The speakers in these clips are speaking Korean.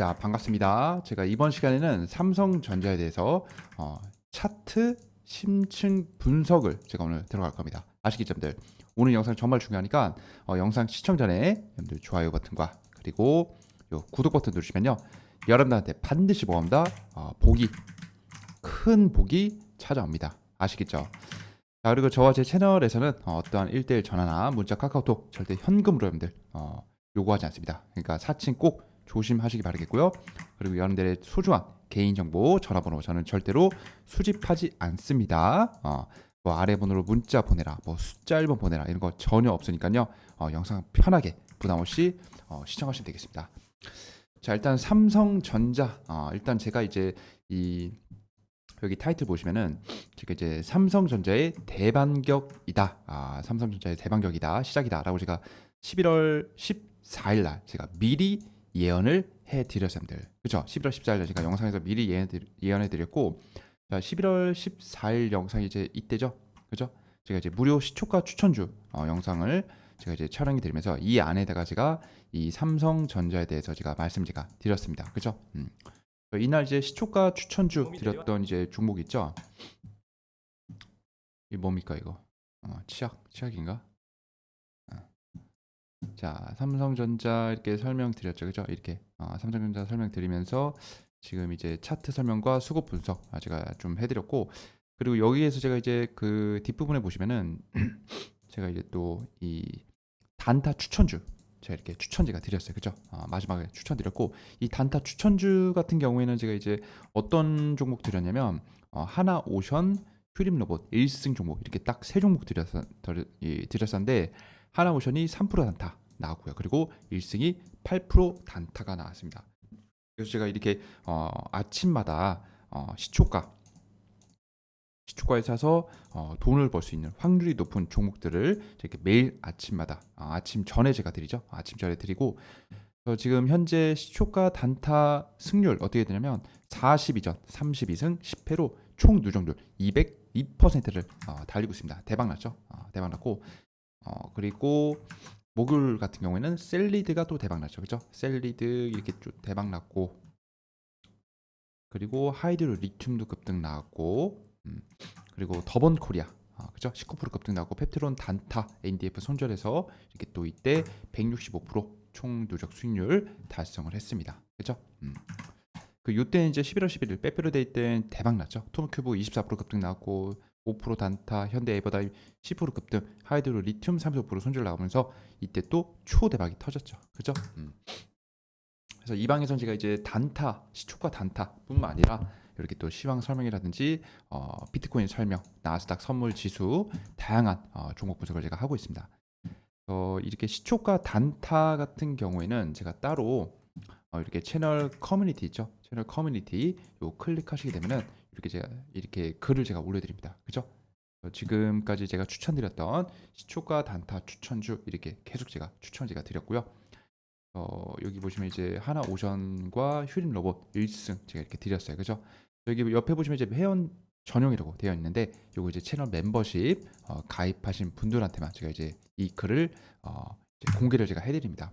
자, 반갑습니다. 제가 이번 시간에는 삼성전자에 대해서 어, 차트 심층 분석을 제가 오늘 들어갈 겁니다. 아시겠죠, 여러분들? 오늘 영상 정말 중요하니까 어, 영상 시청 전에 여러분들 좋아요 버튼과 그리고 요 구독 버튼 누르시면요. 여러분들한테 반드시 뭐합니다? 어, 복이 큰 복이 찾아옵니다. 아시겠죠? 자, 그리고 저와 제 채널에서는 어, 어떠한 1대1 전화나 문자 카카오톡 절대 현금으로 여러분들 어, 요구하지 않습니다. 그러니까 사칭 꼭 조심하시기 바라겠고요. 그리고 여러분들의 소중한 개인정보, 전화번호 저는 절대로 수집하지 않습니다. 어, 뭐 아래 번호로 문자 보내라, 뭐 숫자 1번 보내라 이런 거 전혀 없으니까요. 어, 영상 편하게 부담 없이 어, 시청하시면 되겠습니다. 자 일단 삼성전자 어, 일단 제가 이제 이 여기 타이틀 보시면은 제가 이제 삼성전자의 대반격이다. 아, 삼성전자의 대반격이다. 시작이다라고 제가 11월 14일 날 제가 미리 예언을 해 드렸습니다. 그죠? 11월 14일 날 제가 영상에서 미리 예언 예언해 드렸고 자, 11월 14일 영상이 이제 이때죠. 그죠? 제가 이제 무료 시초가 추천주 어, 영상을 제가 이제 촬영해 드리면서 이 안에다가 제가 이 삼성전자에 대해서 제가 말씀 제가 드렸습니다. 그죠? 음. 이날 이제 시초가 추천주 드렸던 이제 종목 있죠. 이 뭡니까 이거? 어, 치약 치약인가? 어. 자 삼성전자 이렇게 설명드렸죠, 그죠? 이렇게 어, 삼성전자 설명드리면서 지금 이제 차트 설명과 수급 분석 아, 제가 좀 해드렸고 그리고 여기에서 제가 이제 그 뒷부분에 보시면은 제가 이제 또 이 단타 추천주 제가 이렇게 추천제가 드렸어요. 그죠? 어, 마지막에 추천드렸고 이 단타 추천주 같은 경우에는 제가 이제 어떤 종목 드렸냐면 어, 하나 오션 휴림 로봇 1승 종목 이렇게 딱 세 종목 드렸, 드, 이, 드렸었는데 하나 오션이 3% 단타 나왔고요. 그리고 1승이 8% 단타가 나왔습니다. 그래서 제가 이렇게 어, 아침마다 어, 시초가 시초가에 사서 어, 돈을 벌 수 있는 확률이 높은 종목들을 이렇게 매일 아침마다 아, 아침 전에 제가 드리죠. 아침 전에 드리고 어, 지금 현재 시초가 단타 승률 어떻게 되냐면 42전 32승 10패로 총 누적률 202%를 어, 달리고 있습니다. 대박 났죠? 어, 대박 났고 어, 그리고 목요일 같은 경우에는 셀리드가 또 대박 났죠. 그죠? 셀리드 이렇게 좀 대박 났고 그리고 하이드로 리튬도 급등 나왔고 음, 그리고 더번 코리아 아, 그죠? 19% 급등 나고 펩트론 단타 NDF 손절해서 이렇게 또 이때 165%총 누적 수익률 달성을 했습니다. 그죠? 음. 그 요때 이제 11월 11일 빼빼로 데이 때 대박 났죠. 톰큐브 24% 급등 나왔고 5% 단타, 현대 에버다임 10% 급등, 하이드로 리튬 35% 손절 나오면서 이때 또 초대박이 터졌죠. 그죠? 음. 그래서 이 방에선 제가 이제 단타, 시초가 단타뿐만 아니라 이렇게 또 시황 설명이라든지 어, 비트코인 설명, 나스닥 선물 지수 다양한 어, 종목 분석을 제가 하고 있습니다. 어, 이렇게 시초가 단타 같은 경우에는 제가 따로 어, 이렇게 채널 커뮤니티 있죠? 채널 커뮤니티 요 클릭하시게 되면은 이렇게 제가 이렇게 글을 제가 올려드립니다. 그죠? 어, 지금까지 제가 추천드렸던 시초가 단타 추천주 이렇게 계속 제가 추천 제가 드렸고요. 어, 여기 보시면 이제 하나 오션과 휴림 로봇 1승 제가 이렇게 드렸어요. 그죠? 여기 옆에 보시면 이제 회원 전용이라고 되어 있는데 요거 이제 채널 멤버십 어, 가입하신 분들한테만 제가 이제 이 글을 어, 이제 공개를 제가 해드립니다.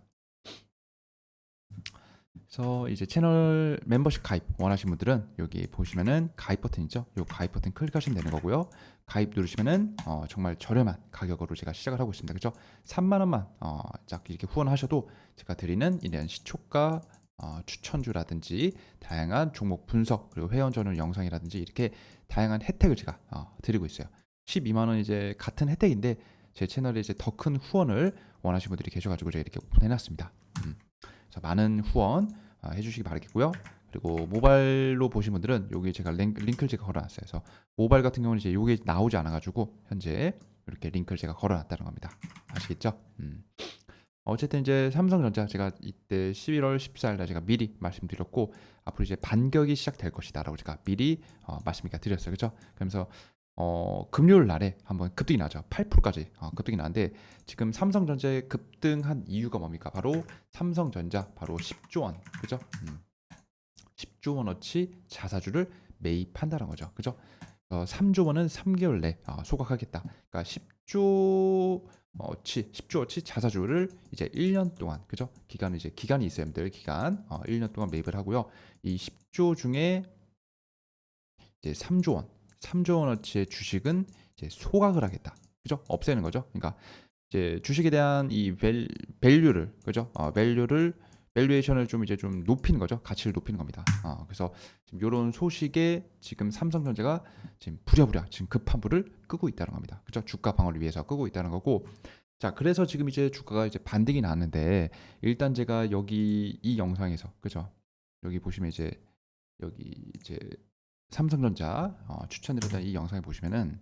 그래서 이제 채널 멤버십 가입 원하시는 분들은 여기 보시면은 가입 버튼 있죠? 요 가입 버튼 클릭하시면 되는 거고요. 가입 누르시면은 어, 정말 저렴한 가격으로 제가 시작을 하고 있습니다. 그죠? 3만 원만 어, 딱 이렇게 후원하셔도 제가 드리는 이런 시초가 어, 추천주라든지 다양한 종목 분석 그리고 회원 전용 영상이라든지 이렇게 다양한 혜택을 제가 어, 드리고 있어요. 12만 원 이제 같은 혜택인데 제 채널에 이제 더 큰 후원을 원하시는 분들이 계셔가지고 제가 이렇게 오픈해놨습니다. 음. 그래서 많은 후원 어, 해주시기 바라겠고요. 그리고 모바일로 보신 분들은 여기 제가 링크, 링크를 제가 걸어놨어요. 그래서 모바일 같은 경우는 이제 이게 나오지 않아가지고 현재 이렇게 링크를 제가 걸어놨다는 겁니다. 아시겠죠? 음. 어쨌든 이제 삼성전자 제가 이때 11월 14일 날 제가 미리 말씀드렸고 앞으로 이제 반격이 시작될 것이다라고 제가 미리 어, 말씀을 드렸어요. 그죠? 그러면서 어, 금요일 날에 한번 급등이 나죠. 8%까지 어, 급등이 나는데 지금 삼성전자의 급등한 이유가 뭡니까? 바로 삼성전자 바로 10조 원. 그죠? 음. 10조 원어치 자사주를 매입한다는 거죠. 그죠? 어, 3조 원은 3개월 내 어, 소각하겠다. 그러니까 10조 어치 10조 어치 자사주를 이제 1년 동안 그죠? 기간은 이제 기간이 있어요, 여러분들. 기간 어, 1년 동안 매입을 하고요. 이 10조 중에 이제 3조 원, 3조 원어치의 주식은 이제 소각을 하겠다. 그죠? 없애는 거죠. 그러니까 이제 주식에 대한 이 밸, 밸류를 그죠? 어, 밸류를 밸류에이션을 좀 이제 좀 높이는 거죠. 가치를 높이는 겁니다. 어, 그래서 지금 이런 소식에 지금 삼성전자가 지금 부랴부랴 지금 급한 불을 끄고 있다는 겁니다. 그죠? 주가 방어를 위해서 끄고 있다는 거고. 자, 그래서 지금 이제 주가가 이제 반등이 나왔는데 일단 제가 여기 이 영상에서 그죠? 여기 보시면 이제 여기 이제 삼성전자 어, 추천드렸던 이 영상에 보시면은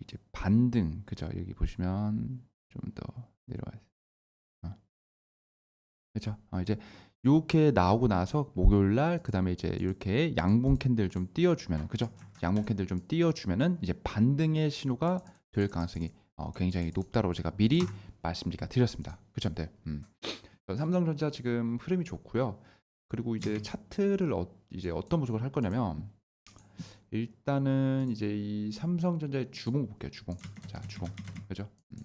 이제 반등 그죠? 여기 보시면 좀 더 내려와요. 어. 그렇죠? 어, 이제 이렇게 나오고 나서 목요일 날 그 다음에 이제 이렇게 양봉 캔들 좀 띄워주면은 그죠? 양봉 캔들 좀 띄워주면은 이제 반등의 신호가 될 가능성이 어, 굉장히 높다고 제가 미리 말씀드리가 드렸습니다. 그죠? 네. 음. 삼성전자 지금 흐름이 좋고요. 그리고 이제 차트를 어, 이제 어떤 모습을 할 거냐면 일단은 이제 이 삼성전자의 주봉 볼게요. 주봉. 자, 주봉. 그죠? 음.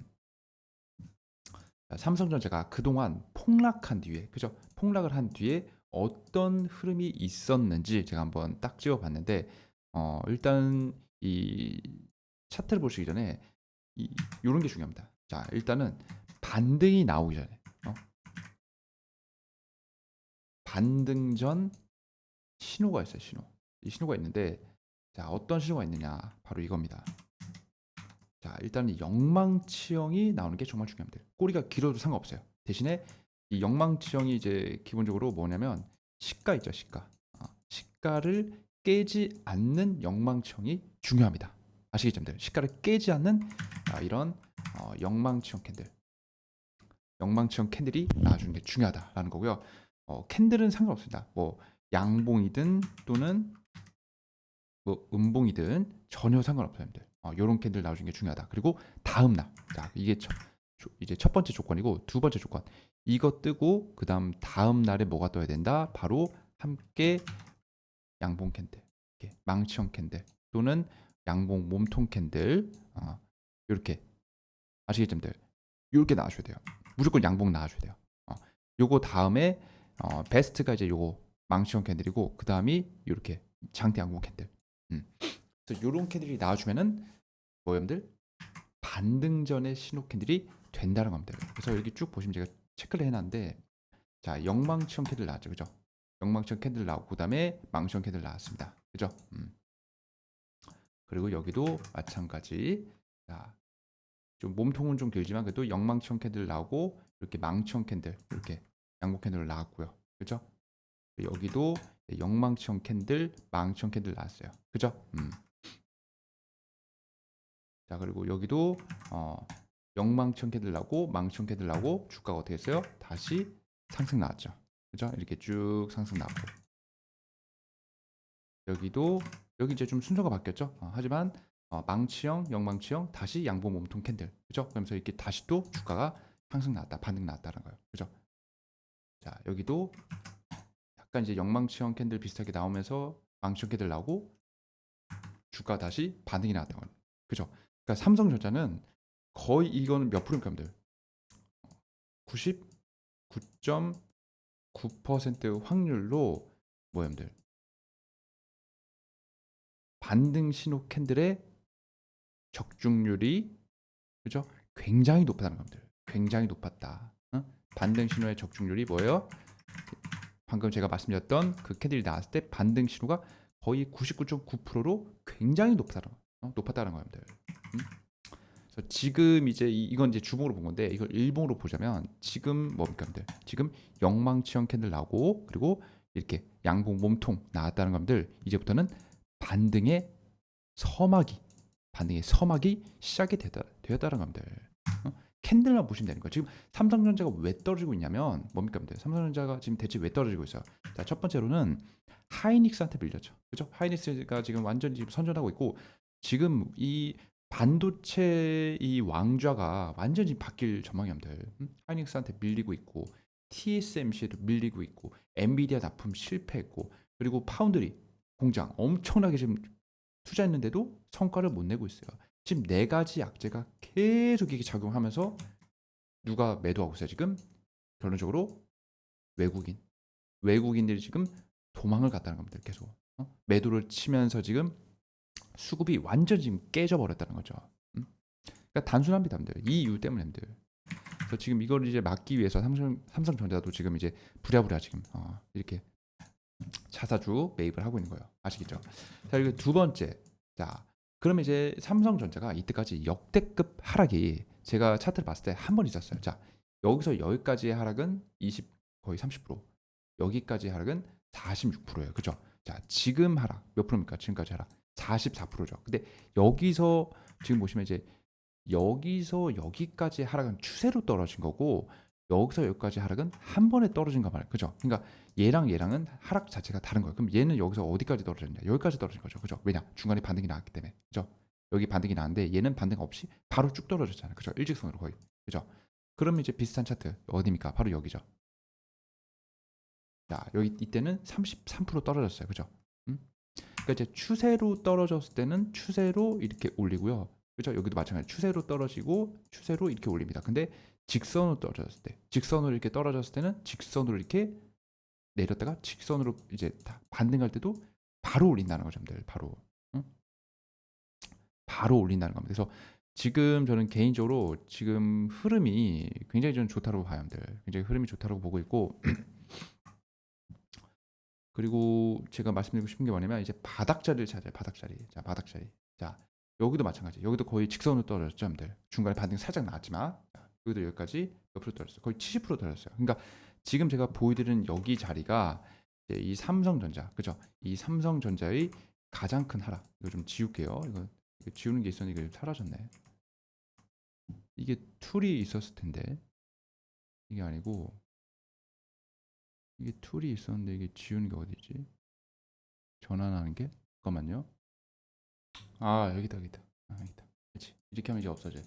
자, 삼성전자가 그동안 폭락한 뒤에, 그죠? 폭락을 한 뒤에 어떤 흐름이 있었는지 제가 한번 딱 찍어 봤는데, 어, 일단 이 차트를 보시기 전에 이 요런 게 중요합니다. 자, 일단은 반등이 나오기 전에, 반등 전 신호가 있어요. 신호. 이 신호가 있는데, 자, 어떤 신호가 있느냐? 바로 이겁니다. 자, 일단 영망치형이 나오는 게 정말 중요합니다. 꼬리가 길어도 상관없어요. 대신에 이 영망치형이 이제 기본적으로 뭐냐면 시가 있죠, 시가. 어, 시가를 깨지 않는 영망치형이 중요합니다. 아시겠죠, 여러분들? 시가를 깨지 않는 아, 이런 어, 영망치형 캔들. 영망치형 캔들이 나와주는 게 중요하다라는 거고요. 어, 캔들은 상관없습니다. 뭐 양봉이든 또는 뭐 음봉이든 전혀 상관없어요, 여러분들. 어, 요런 캔들 나오는 게 중요하다. 그리고 다음 날, 자 이게 첫, 조- 이제 첫 번째 조건이고 두 번째 조건. 이거 뜨고 그다음 다음 날에 뭐가 떠야 된다? 바로 함께 양봉 캔들, 이렇게 망치형 캔들 또는 양봉 몸통 캔들, 어, 이렇게 아시겠죠, 여러분들? 이렇게 나와줘야 돼요. 무조건 양봉 나와줘야 돼요. 어, 요거 다음에 어, 베스트가 이제 요거 망치형 캔들이고 그 다음이 이렇게 장대 양봉 캔들. 음. 그래서 요런 캔들이 나와주면은 뭐 여러분들 반등 전의 신호 캔들이 된다는 겁니다. 그래서 여기 쭉 보시면 제가 체크를 해놨는데 자 영망치형 캔들 나왔죠, 그죠? 영망치형 캔들 나오고 그다음에 망치형 캔들 나왔습니다, 그죠? 음. 그리고 여기도 마찬가지. 자, 좀 몸통은 좀 길지만 그래도 영망치형 캔들 나오고 이렇게 망치형 캔들 이렇게 양복 캔들 나왔고요, 그죠? 여기도 영망치형 캔들, 망치형 캔들 나왔어요, 그죠? 음. 자 그리고 여기도 어, 영망청 캔들 나고 망청 캔들 나고 주가가 어떻게 했어요? 다시 상승 나왔죠. 그죠? 이렇게 쭉 상승 나고 여기도 여기 이제 좀 순서가 바뀌었죠. 어, 하지만 어, 망치형, 영망치형 다시 양보 몸통 캔들 그죠? 그러면서 이렇게 다시 또 주가가 상승 나왔다, 반등 나왔다는 거예요. 그죠? 자 여기도 약간 이제 영망치형 캔들 비슷하게 나오면서 망치형 캔들 나오고 주가 다시 반등이 나왔다는 거예요. 그죠? 그러니까 삼성전자는 거의 이거는 몇 프로입니까, 여러분들? 99.9% 확률로 뭐 여러분들 반등 신호 캔들의 적중률이 그죠? 굉장히 높다는 겁니다. 굉장히 높았다. 어? 반등 신호의 적중률이 뭐예요? 방금 제가 말씀드렸던 그 캔들이 나왔을 때 반등 신호가 거의 99.9%로 굉장히 높다는 어? 높았다는 겁니다. 음? 그래서 지금 이제 이, 이건 이제 주봉으로 본 건데 이걸 일봉으로 보자면 지금 뭡니까, 여러분들? 지금 영망치형 캔들 나오고 그리고 이렇게 양봉 몸통 나왔다는 겁들 이제부터는 반등의 서막이 반등의 서막이 시작이 되다 되었다는 겁니다. 어? 캔들만 보시면 되는 거예요. 지금 삼성전자가 왜 떨어지고 있냐면 뭡니까? 삼성전자가 지금 대체 왜 떨어지고 있어요? 자, 첫 번째로는 하이닉스한테 밀렸죠. 그죠? 하이닉스가 지금 완전히 지금 선전하고 있고 지금 이 반도체 이 왕좌가 완전히 바뀔 전망이었는데 음? 하이닉스한테 밀리고 있고 TSMC에도 밀리고 있고 엔비디아 납품 실패했고 그리고 파운드리 공장 엄청나게 지금 투자했는데도 성과를 못 내고 있어요. 지금 네 가지 약재가 계속 이게 작용하면서 누가 매도하고 있어요 지금? 결론적으로 외국인. 외국인들이 지금 도망을 갔다는 겁니다 계속. 어? 매도를 치면서 지금 수급이 완전 지금 깨져버렸다는 거죠. 음? 그러니까 단순합니다 여러분들. 이 이유 때문에 여러분들. 그래서 지금 이걸 이제 막기 위해서 삼성 삼성전자도 지금 이제 부랴부랴 지금 어, 이렇게 자사주 매입을 하고 있는 거예요. 아시겠죠? 자 그리고 두 번째. 자 그러면 이제 삼성전자가 이때까지 역대급 하락이 제가 차트를 봤을 때 한 번 있었어요. 자, 여기서 여기까지의 하락은 20 거의 30%. 여기까지 하락은 46%예요. 그죠? 자, 지금 하락 몇 프로입니까? 지금까지 하락 44%죠. 근데 여기서 지금 보시면 이제 여기서 여기까지 하락은 추세로 떨어진 거고 여기서 여기까지 하락은 한 번에 떨어진 거 말이에요. 그죠? 그러니까 얘랑 얘랑은 하락 자체가 다른 거예요. 그럼 얘는 여기서 어디까지 떨어졌냐? 여기까지 떨어진 거죠. 그죠? 왜냐? 중간에 반등이 나왔기 때문에. 그죠? 여기 반등이 나왔는데 얘는 반등 없이 바로 쭉 떨어졌잖아요. 그죠? 일직선으로 거의. 그죠? 그러면 이제 비슷한 차트 어디입니까? 바로 여기죠. 자, 여기 이때는 33% 떨어졌어요. 그죠? 음? 그러니까 이제 추세로 떨어졌을 때는 추세로 이렇게 올리고요. 그죠? 여기도 마찬가지. 추세로 떨어지고 추세로 이렇게 올립니다. 근데 직선으로 떨어졌을 때, 직선으로 이렇게 떨어졌을 때는 직선으로 이렇게 내렸다가 직선으로 이제 다 반등할 때도 바로 올린다는 거죠, 여러분들. 바로. 응? 바로 올린다는 겁니다. 그래서 지금 저는 개인적으로 지금 흐름이 굉장히 저는 좋다고 봐요, 여러분들. 굉장히 흐름이 좋다고 보고 있고 그리고 제가 말씀드리고 싶은 게 뭐냐면 이제 바닥 자리를 찾아요. 바닥 자리. 자, 바닥 자리. 자, 여기도 마찬가지. 여기도 거의 직선으로 떨어졌죠, 여러분들. 중간에 반등 살짝 나왔지만 자, 여기도 여기까지 몇 프로 떨어졌어요. 거의 70% 떨어졌어요. 그러니까 지금 제가 보여드리는 여기 자리가 이 삼성전자, 그죠? 이 삼성전자의 가장 큰 하락. 이거 좀 지울게요. 이거, 지우는 게 있었는데 이게 사라졌네. 이게 툴이 있었을 텐데 이게 아니고 이게 툴이 있었는데 이게 지우는 게 어디지? 전환하는 게? 잠깐만요. 아 여기다 여기다. 아, 여기다. 그렇지. 이렇게 하면 이제 없어져.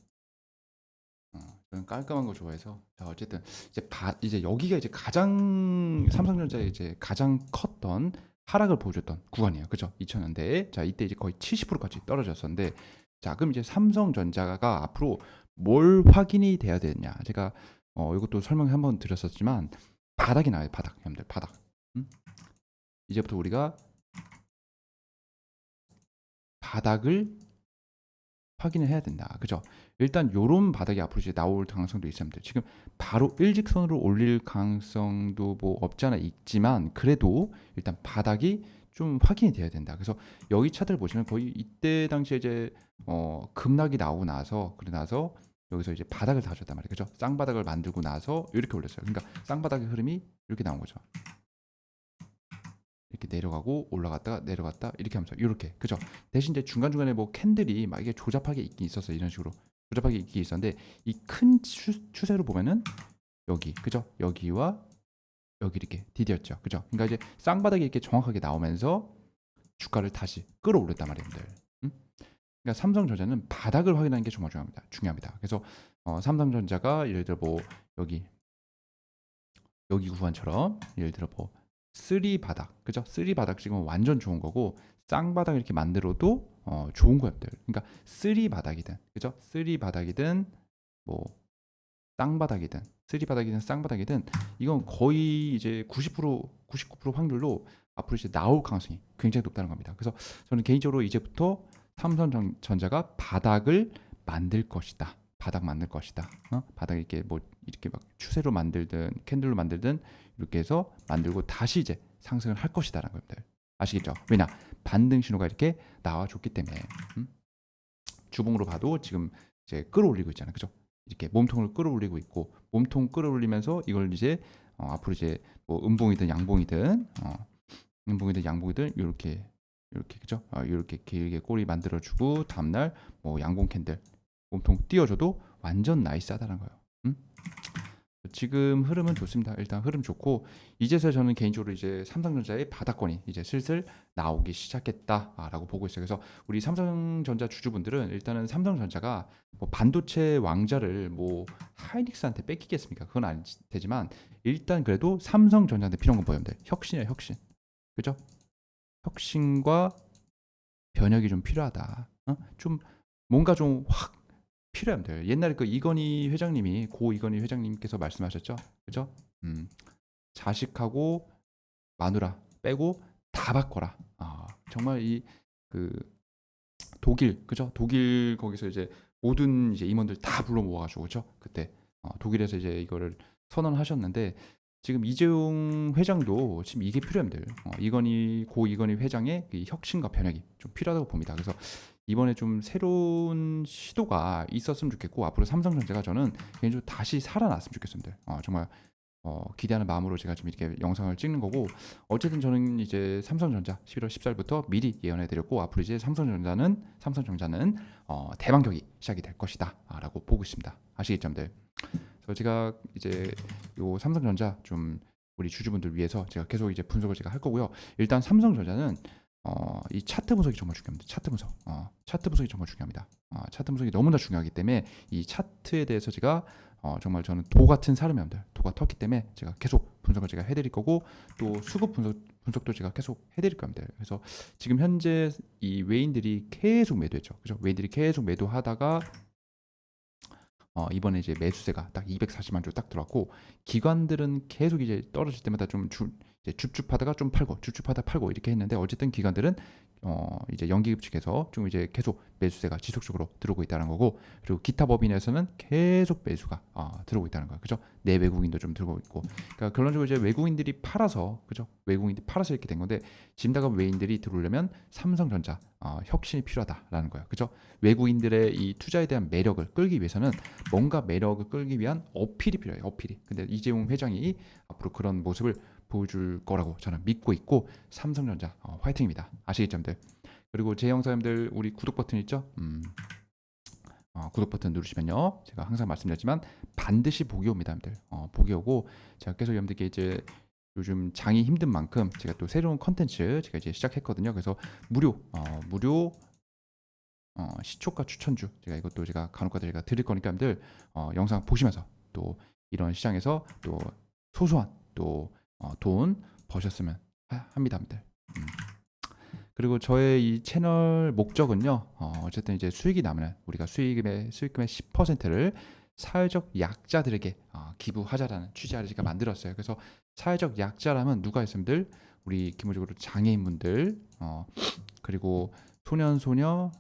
어, 저는 깔끔한 거 좋아해서 자 어쨌든 이제 바, 이제 여기가 이제 가장 삼성전자의 이제 가장 컸던 하락을 보여줬던 구간이에요. 그죠? 2000년대에 자 이때 이제 거의 70%까지 떨어졌었는데 자 그럼 이제 삼성전자가 앞으로 뭘 확인이 돼야 되느냐? 제가 어 이것도 설명 한번 드렸었지만 바닥이 나와요. 바닥 여러분들 바닥. 음? 이제부터 우리가 바닥을 확인을 해야 된다. 그죠? 일단 요런 바닥이 앞으로 이제 나올 가능성도 있습니다. 지금 바로 일직선으로 올릴 가능성도 뭐 없지 않아 있지만 그래도 일단 바닥이 좀 확인이 돼야 된다. 그래서 여기 차트를 보시면 거의 이때 당시에 이제 어 급락이 나오고 나서 그러고 나서 여기서 이제 바닥을 다졌단 말이에요. 그죠? 쌍바닥을 만들고 나서 이렇게 올렸어요. 그러니까 쌍바닥의 흐름이 이렇게 나온 거죠. 이렇게 내려가고 올라갔다가 내려갔다 이렇게 하면서 이렇게 그죠? 대신 이제 중간 중간에 뭐 캔들이 막 이게 조잡하게 있긴 있었어 요 이런 식으로 조잡하게 있긴 있었는데 이 큰 추세로 보면은 여기 그죠? 여기와 여기 이렇게 디디었죠, 그죠? 그러니까 이제 쌍바닥이 이렇게 정확하게 나오면서 주가를 다시 끌어올렸단 말이에요, 여러분들. 음? 그러니까 삼성전자는 바닥을 확인하는 게 정말 중요합니다. 중요합니다. 그래서 어, 삼성전자가 예를 들어 뭐 여기 여기 구간처럼 예를 들어 뭐 쓰리 바닥, 그죠? 쓰리 바닥 지금 완전 좋은 거고 쌍바닥 이렇게 만들어도 어, 좋은 거였들. 그러니까 쓰리 바닥이든, 그죠? 쓰리 바닥이든 뭐 쌍바닥이든 쓰리 바닥이든 쌍바닥이든 이건 거의 이제 90% 99% 확률로 앞으로 이제 나올 가능성이 굉장히 높다는 겁니다. 그래서 저는 개인적으로 이제부터 삼성전자가 바닥을 만들 것이다. 바닥 만들 것이다. 어? 바닥 이렇게 뭐 이렇게 막 추세로 만들든 캔들로 만들든 이렇게 해서 만들고 다시 이제 상승을 할 것이다라는 겁니다. 아시겠죠? 왜냐 반등 신호가 이렇게 나와줬기 때문에 음? 주봉으로 봐도 지금 이제 끌어올리고 있잖아요, 그죠? 이렇게 몸통을 끌어올리고 있고 몸통 끌어올리면서 이걸 이제 어, 앞으로 이제 뭐 음봉이든 양봉이든 어, 음봉이든 양봉이든 이렇게 이렇게 그죠? 어, 이렇게 길게 꼬리 만들어주고 다음날 뭐 양봉 캔들 몸통 띄워줘도 완전 나이스하다는 거예요. 음? 지금 흐름은 좋습니다. 일단 흐름 좋고 이제서 저는 개인적으로 이제 삼성전자의 바닥권이 이제 슬슬 나오기 시작했다라고 보고 있어요. 그래서 우리 삼성전자 주주분들은 일단은 삼성전자가 뭐 반도체 왕자를 뭐 하이닉스한테 뺏기겠습니까? 그건 안 되지만 일단 그래도 삼성전자한테 필요한 건 뭐예요? 혁신이에요, 혁신. 그죠? 혁신과 변혁이 좀 필요하다. 어? 좀 뭔가 좀 확 필요합니다. 옛날에 그 이건희 회장님이 고 이건희 회장님께서 말씀하셨죠, 그죠? 음, 자식하고 마누라 빼고 다 바꿔라. 아, 정말 이 그 독일 그죠? 독일 거기서 이제 모든 이제 임원들 다 불러 모아가지고 그죠? 그때 어, 독일에서 이제 이거를 선언하셨는데 지금 이재용 회장도 지금 이게 필요합니다. 어, 이건희 고 이건희 회장의 이 혁신과 변혁이 좀 필요하다고 봅니다. 그래서 이번에 좀 새로운 시도가 있었으면 좋겠고 앞으로 삼성전자가 저는 개인적으로 다시 살아났으면 좋겠습니다. 어, 정말 어, 기대하는 마음으로 제가 지금 이렇게 영상을 찍는 거고 어쨌든 저는 이제 삼성전자 11월 14일부터 미리 예언해 드렸고 앞으로 이제 삼성전자는 삼성전자는 어, 대반격이 시작이 될 것이다라고 보고 있습니다. 아시겠죠, 여러분들? 그래서 제가 이제 요 삼성전자 좀 우리 주주분들 위해서 제가 계속 이제 분석을 제가 할 거고요. 일단 삼성전자는 어, 이 차트 분석이 정말 중요합니다. 차트 분석. 어, 차트 분석이 정말 중요합니다. 어, 차트 분석이 너무나 중요하기 때문에 이 차트에 대해서 제가 어, 정말 저는 도 같은 사람입니다. 도가 텄기 때문에 제가 계속 분석을 제가 해드릴 거고 또 수급 분석 분석도 제가 계속 해드릴 겁니다. 그래서 지금 현재 이 외인들이 계속 매도했죠. 그죠? 외인들이 계속 매도하다가 어, 이번에 이제 매수세가 딱 240만 주 딱 들어왔고 기관들은 계속 이제 떨어질 때마다 좀 주, 이제 줍줍하다가 좀 팔고 줍줍하다 팔고 이렇게 했는데 어쨌든 기관들은 어, 이제 연기급 측에서 좀 이제 계속 매수세가 지속적으로 들어오고 있다는 거고 그리고 기타 법인에서는 계속 매수가 어, 들어오고 있다는 거예요. 그죠? 내 외국인도 좀 들어오고 있고 그러니까 결론적으로 이제 외국인들이 팔아서 그죠? 외국인들이 팔아서 이렇게 된 건데 짐다가 외인들이 들어오려면 삼성전자 어, 혁신이 필요하다라는 거예요. 그죠? 외국인들의 이 투자에 대한 매력을 끌기 위해서는 뭔가 매력을 끌기 위한 어필이 필요해요. 어필이. 근데 이재용 회장이 앞으로 그런 모습을 보여줄 거라고 저는 믿고 있고 삼성전자 어, 화이팅입니다. 아시겠죠, 여러분들? 그리고 제 영상님들 우리 구독 버튼 있죠? 음. 어, 구독 버튼 누르시면요. 제가 항상 말씀드렸지만 반드시 복이 옵니다, 여러분들. 어, 복이 오고 제가 계속 여러분들께 이제 요즘 장이 힘든 만큼 제가 또 새로운 컨텐츠 제가 이제 시작했거든요. 그래서 무료 어, 무료 어, 시초가 추천주 제가 이것도 제가 간혹가다 제가 드릴 거니까 여러분들 어, 영상 보시면서 또 이런 시장에서 또 소소한 또 어, 돈 버셨으면 하- 합니다, 여러분들. 음. 그리고 저의 이 채널 목적은요. 어, 어쨌든 이제 수익이 나면 우리가 수익금의 수익금의 10%를 사회적 약자들에게 어, 기부하자라는 취지를 제가 만들었어요. 그래서 사회적 약자라면 누가 있음들 우리 기본적으로 장애인분들 어, 그리고 소년 소녀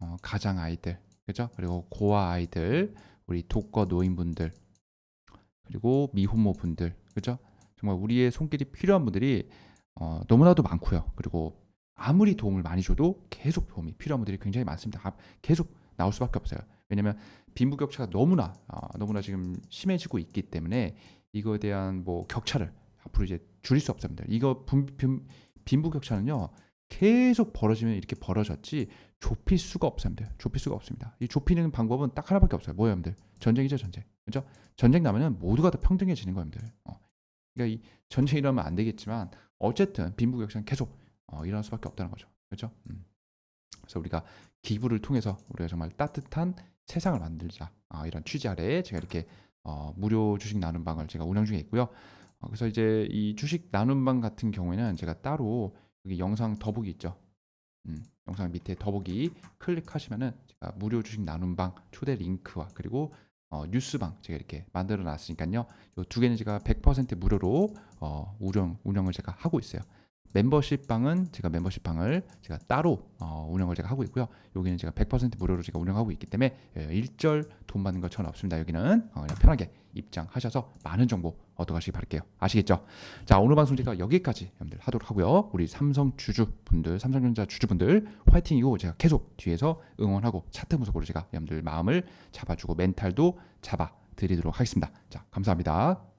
어, 가장 아이들 그죠? 그리고 고아 아이들 우리 독거 노인분들 그리고 미혼모 분들 그죠? 정말 우리의 손길이 필요한 분들이 어, 너무나도 많고요. 그리고 아무리 도움을 많이 줘도 계속 도움이 필요한 분들이 굉장히 많습니다. 아, 계속 나올 수밖에 없어요. 왜냐하면 빈부격차가 너무나 어, 너무나 지금 심해지고 있기 때문에 이거에 대한 뭐 격차를 앞으로 이제 줄일 수 없습니다. 이거 분, 빈, 빈부격차는요 계속 벌어지면 이렇게 벌어졌지 좁힐 수가 없습니다. 좁힐 수가 없습니다. 이 좁히는 방법은 딱 하나밖에 없어요. 뭐예요, 여러분들? 전쟁이죠, 전쟁. 그죠? 전쟁 나면은 모두가 다 평등해지는 거예요, 여러분들. 어. 그러니까 이 전쟁 이러면 안 되겠지만 어쨌든 빈부격차는 계속 어, 일어날 수밖에 없다는 거죠. 그렇죠? 음. 그래서 우리가 기부를 통해서 우리가 정말 따뜻한 세상을 만들자 아, 이런 취지 아래에 제가 이렇게 어, 무료 주식 나눔 방을 제가 운영 중에 있고요. 어, 그래서 이제 이 주식 나눔 방 같은 경우에는 제가 따로 여기 영상 더보기 있죠. 음, 영상 밑에 더보기 클릭하시면은 제가 무료 주식 나눔 방 초대 링크와 그리고 어, 뉴스방 제가 이렇게 만들어 놨으니까요. 요두 개는 제가 100% 무료로 어, 운영 운영을 제가 하고 있어요. 멤버십 방은 제가 멤버십 방을 제가 따로 어, 운영을 제가 하고 있고요. 여기는 제가 100% 무료로 제가 운영하고 있기 때문에 예, 일절 돈 받는 거 전혀 없습니다. 여기는 어, 그냥 편하게 입장하셔서 많은 정보 얻어가시기 바랄게요. 아시겠죠? 자 오늘 방송 제가 여기까지 여러분들 하도록 하고요. 우리 삼성 주주분들, 삼성전자 주주분들 화이팅이고 제가 계속 뒤에서 응원하고 차트 분석으로 제가 여러분들 마음을 잡아주고 멘탈도 잡아 드리도록 하겠습니다. 자 감사합니다.